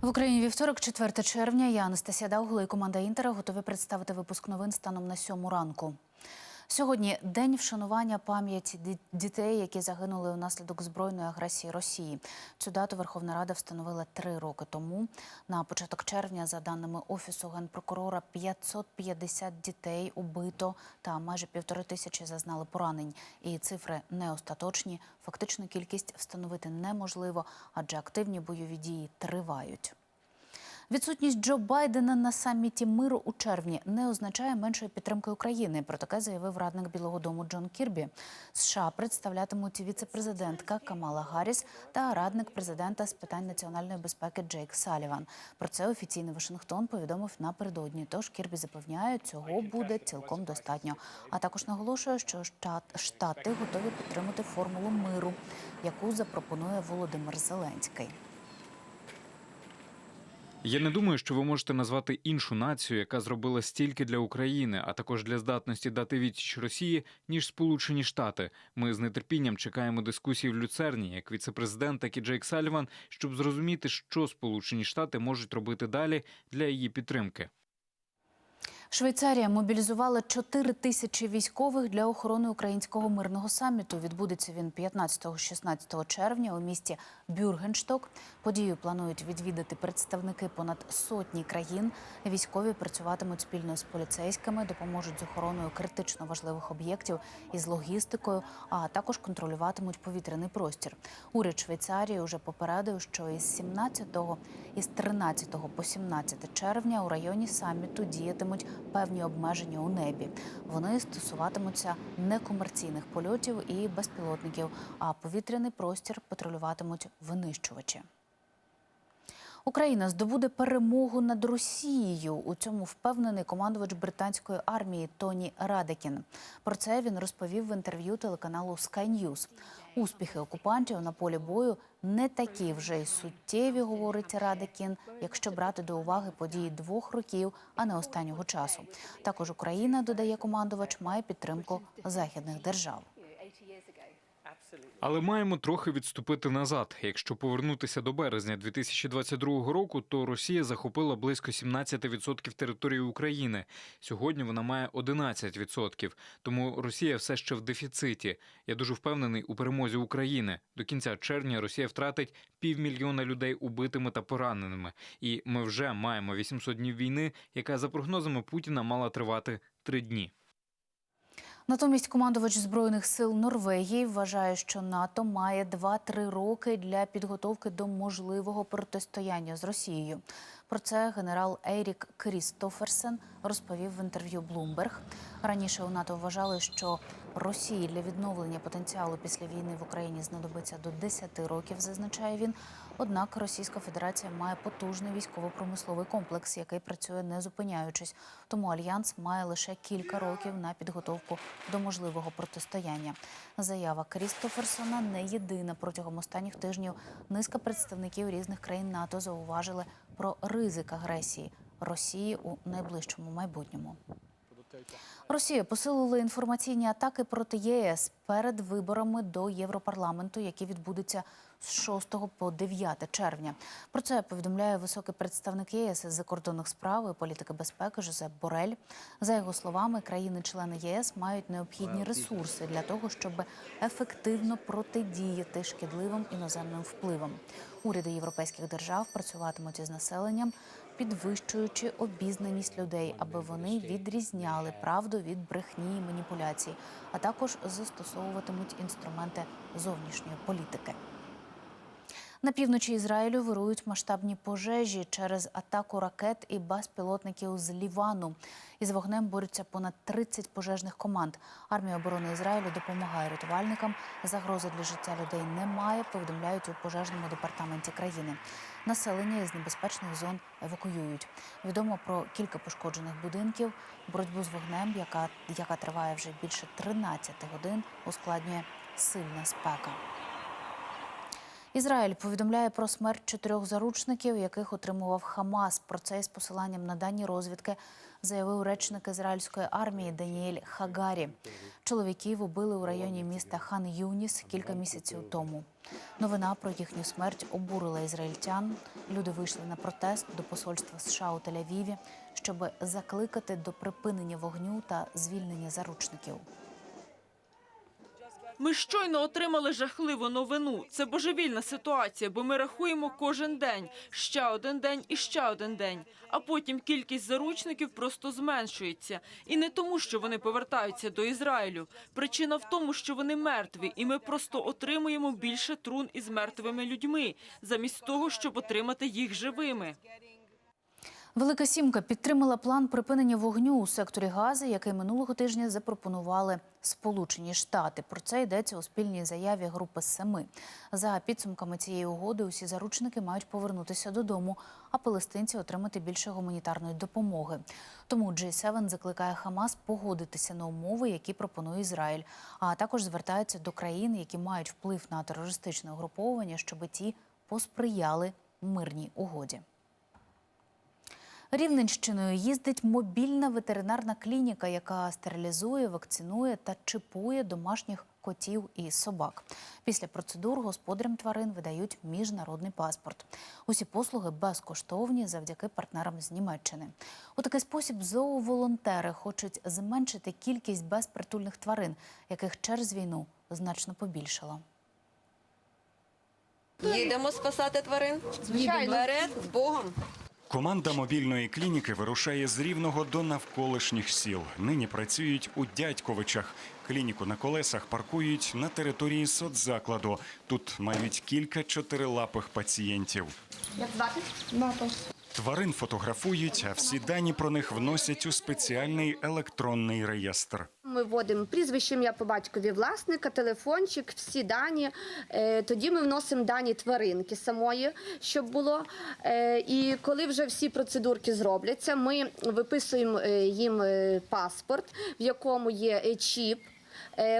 В Україні вівторок, 4 червня. Я Анастасія Даугла і команда Інтера готові представити випуск новин станом на сьому ранку. Сьогодні день вшанування пам'яті дітей, які загинули унаслідок збройної агресії Росії. Цю дату Верховна Рада встановила три роки тому. На початок червня, за даними офісу генпрокурора, 550 дітей убито та майже півтори тисячі зазнали поранень. І цифри не остаточні. Фактичну кількість встановити неможливо, адже активні бойові дії тривають. Відсутність Джо Байдена на саміті миру у червні не означає меншої підтримки України. Про таке заявив радник Білого Дому Джон Кірбі. США представлятимуть віце-президентка Камала Гарріс та радник президента з питань національної безпеки Джейк Саліван. Про це офіційний Вашингтон повідомив напередодні. Тож Кірбі запевняє, цього буде цілком достатньо. А також наголошує, що штат штати готові підтримати формулу миру, яку запропонує Володимир Зеленський. Я не думаю, що ви можете назвати іншу націю, яка зробила стільки для України, а також для здатності дати відсіч Росії, ніж Сполучені Штати. Ми з нетерпінням чекаємо дискусії в люцерні, як віцепрезидент, так і Джейк Саліван, щоб зрозуміти, що Сполучені Штати можуть робити далі для її підтримки. Швейцарія мобілізувала 4 тисячі військових для охорони українського мирного саміту. Відбудеться він 15-16 червня у місті Бюргеншток. Подію планують відвідати представники понад сотні країн. Військові працюватимуть спільно з поліцейськими, допоможуть з охороною критично важливих об'єктів і з логістикою, а також контролюватимуть повітряний простір. Уряд Швейцарії вже попередив, що із 17 із 13 по 17 червня у районі саміту діятимуть певні обмеження у небі. Вони стосуватимуться некомерційних польотів і безпілотників, а повітряний простір патрулюватимуть винищувачі. Україна здобуде перемогу над Росією. У цьому впевнений командувач британської армії Тоні Радекін. Про це він розповів в інтерв'ю телеканалу Sky News. Успіхи окупантів на полі бою не такі вже й суттєві, говорить Радекін, якщо брати до уваги події двох років, а не останнього часу. Також Україна, додає командувач, має підтримку західних держав. Але маємо трохи відступити назад. Якщо повернутися до березня 2022 року, то Росія захопила близько 17% території України. Сьогодні вона має 11%. Тому Росія все ще в дефіциті. Я дуже впевнений у перемозі України. До кінця червня Росія втратить півмільйона людей убитими та пораненими. І ми вже маємо 800 днів війни, яка за прогнозами Путіна мала тривати три дні. Натомість командувач збройних сил Норвегії вважає, що НАТО має 2-3 роки для підготовки до можливого протистояння з Росією. Про це генерал Ерік Крістоферсен розповів в інтерв'ю Bloomberg. Раніше у НАТО вважали, що Росії для відновлення потенціалу після війни в Україні знадобиться до 10 років, зазначає він. Однак Російська Федерація має потужний військово-промисловий комплекс, який працює не зупиняючись. Тому альянс має лише кілька років на підготовку до можливого протистояння. Заява Крістоферсона не єдина. Протягом останніх тижнів низка представників різних країн НАТО зауважили про ризик агресії Росії у найближчому майбутньому. Росія посилила інформаційні атаки проти ЄС перед виборами до Європарламенту, які відбудуться з 6 по 9 червня. Про це повідомляє високий представник ЄС із закордонних справ і політики безпеки Жозеп Борель. За його словами, країни-члени ЄС мають необхідні ресурси для того, щоб ефективно протидіяти шкідливим іноземним впливам. Уряди європейських держав працюватимуть із населенням, підвищуючи обізнаність людей, аби вони відрізняли правду від брехні і маніпуляцій, а також застосовуватимуть інструменти зовнішньої політики. На півночі Ізраїлю вирують масштабні пожежі через атаку ракет і безпілотників з Лівану. Із вогнем борються понад 30 пожежних команд. Армія оборони Ізраїлю допомагає рятувальникам. Загрози для життя людей немає. Повідомляють у пожежному департаменті країни. Населення із небезпечних зон евакуюють. Відомо про кілька пошкоджених будинків. Боротьбу з вогнем, яка, яка триває вже більше 13 годин, ускладнює сильна спека. Ізраїль повідомляє про смерть чотирьох заручників, яких отримував Хамас. Про це із посиланням на дані розвідки заявив речник ізраїльської армії Даніель Хагарі. Чоловіків убили у районі міста Хан Юніс кілька місяців тому. Новина про їхню смерть обурила ізраїльтян. Люди вийшли на протест до посольства США у Тель-Авіві, щоб закликати до припинення вогню та звільнення заручників. Ми щойно отримали жахливу новину. Це божевільна ситуація, бо ми рахуємо кожен день, ще один день і ще один день. А потім кількість заручників просто зменшується. І не тому, що вони повертаються до Ізраїлю. Причина в тому, що вони мертві, і ми просто отримуємо більше трун із мертвими людьми, замість того, щоб отримати їх живими. Велика сімка підтримала план припинення вогню у секторі Гази, який минулого тижня запропонували Сполучені Штати. Про це йдеться у спільній заяві групи семи. За підсумками цієї угоди, усі заручники мають повернутися додому, а палестинці отримати більше гуманітарної допомоги. Тому G7 закликає Хамас погодитися на умови, які пропонує Ізраїль, а також звертається до країн, які мають вплив на терористичне угруповання, щоб ті посприяли мирній угоді. Рівненщиною їздить мобільна ветеринарна клініка, яка стерилізує, вакцинує та чипує домашніх котів і собак. Після процедур господарям тварин видають міжнародний паспорт. Усі послуги безкоштовні завдяки партнерам з Німеччини. У такий спосіб зооволонтери хочуть зменшити кількість безпритульних тварин, яких через війну значно побільшало. Їдемо спасати тварин. Звичайно. Вперед, з Богом. Команда мобільної клініки вирушає з рівного до навколишніх сіл. Нині працюють у Дядьковичах. Клініку на колесах паркують на території соцзакладу. Тут мають кілька чотирилапих пацієнтів. Як звати? Натос. Тварин фотографують, а всі дані про них вносять у спеціальний електронний реєстр. Ми вводимо прізвище, ім'я по батькові власника, телефончик, всі дані. Е, Тоді ми вносимо дані тваринки самої, щоб було. Е, І коли вже всі процедурки зробляться, ми виписуємо е, їм паспорт, в якому є чіп,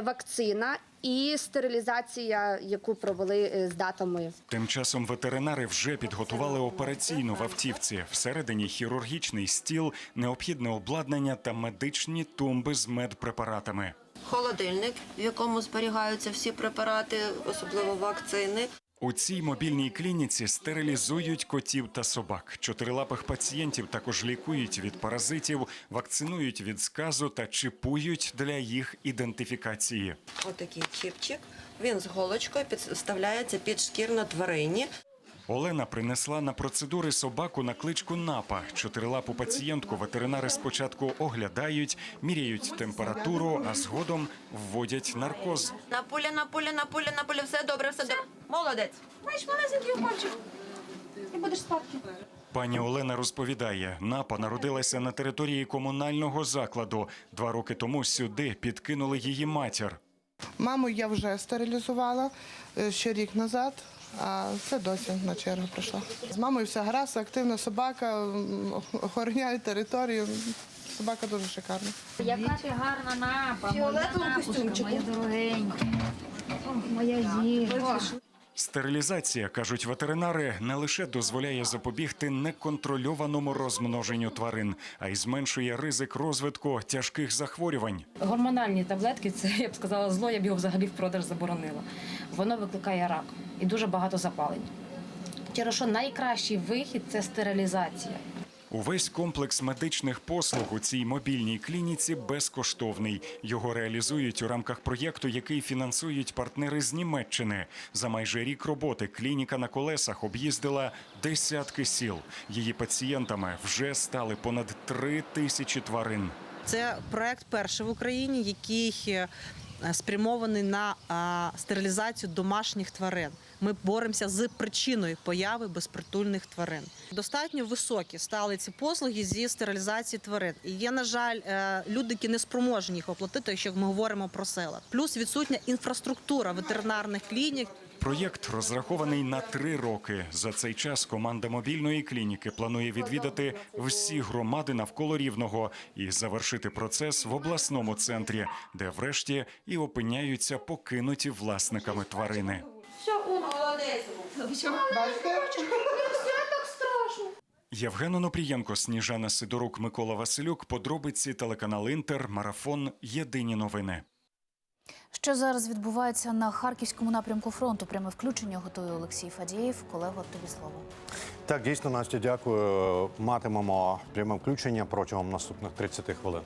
вакцина і стерилізація, яку провели е, з датами. Тим часом ветеринари вже підготували операційну в автівці. Всередині хірургічний стіл, необхідне обладнання та медичні тумби з медпрепаратами. Холодильник, в якому зберігаються всі препарати, особливо вакцини. У цій мобільній клініці стерилізують котів та собак. Чотирилапих пацієнтів також лікують від паразитів, вакцинують від сказу та чіпують для їх ідентифікації. Отакий чіпчик. Він з голочкою підставляється під шкір на тварині. Олена принесла на процедури собаку на кличку Напа. Чотирилапу пацієнтку ветеринари спочатку оглядають, міряють температуру, а згодом вводять наркоз. На пуля, на пуля, на пуля, на пуля. Все добре, все добре. Молодець. Маєш малесенький укольчик. І будеш спадки. Пані Олена розповідає, напа народилася на території комунального закладу. Два роки тому сюди підкинули її матір. Маму я вже стерилізувала е, ще рік назад, а це досі на чергу прийшла. З мамою все гаразд, активна собака, охороняє територію. Собака дуже шикарна. Яка ти гарна напа, моя напушка, моя дорогенька. Моя зірка. Стерилізація, кажуть ветеринари, не лише дозволяє запобігти неконтрольованому розмноженню тварин, а й зменшує ризик розвитку тяжких захворювань. Гормональні таблетки це я б сказала зло, я б його взагалі в продаж заборонила. Воно викликає рак і дуже багато запалень. Через що найкращий вихід це стерилізація. Увесь комплекс медичних послуг у цій мобільній клініці безкоштовний. Його реалізують у рамках проєкту, який фінансують партнери з Німеччини. За майже рік роботи клініка на колесах об'їздила десятки сіл. Її пацієнтами вже стали понад три тисячі тварин. Це проект перший в Україні, який е, спрямований на стерилізацію домашніх тварин. Ми боремося з причиною появи безпритульних тварин. Достатньо високі стали ці послуги зі стерилізації тварин. І є, на жаль, е, люди, які не спроможні їх оплатити, якщо ми говоримо про села. Плюс відсутня інфраструктура ветеринарних клінік, Проєкт розрахований на три роки. За цей час команда мобільної клініки планує відвідати всі громади навколо рівного і завершити процес в обласному центрі, де врешті і опиняються покинуті власниками тварини. Все, он. Бачите? Євген Онопрієнко, Сніжана Сидорук, Микола Василюк. Подробиці телеканал Інтер. Марафон. Єдині новини. Що зараз відбувається на харківському напрямку фронту? Пряме включення готує Олексій Фадієв. Колего, тобі слово. Так, дійсно, Настя, дякую. Матимемо пряме включення протягом наступних 30 хвилин.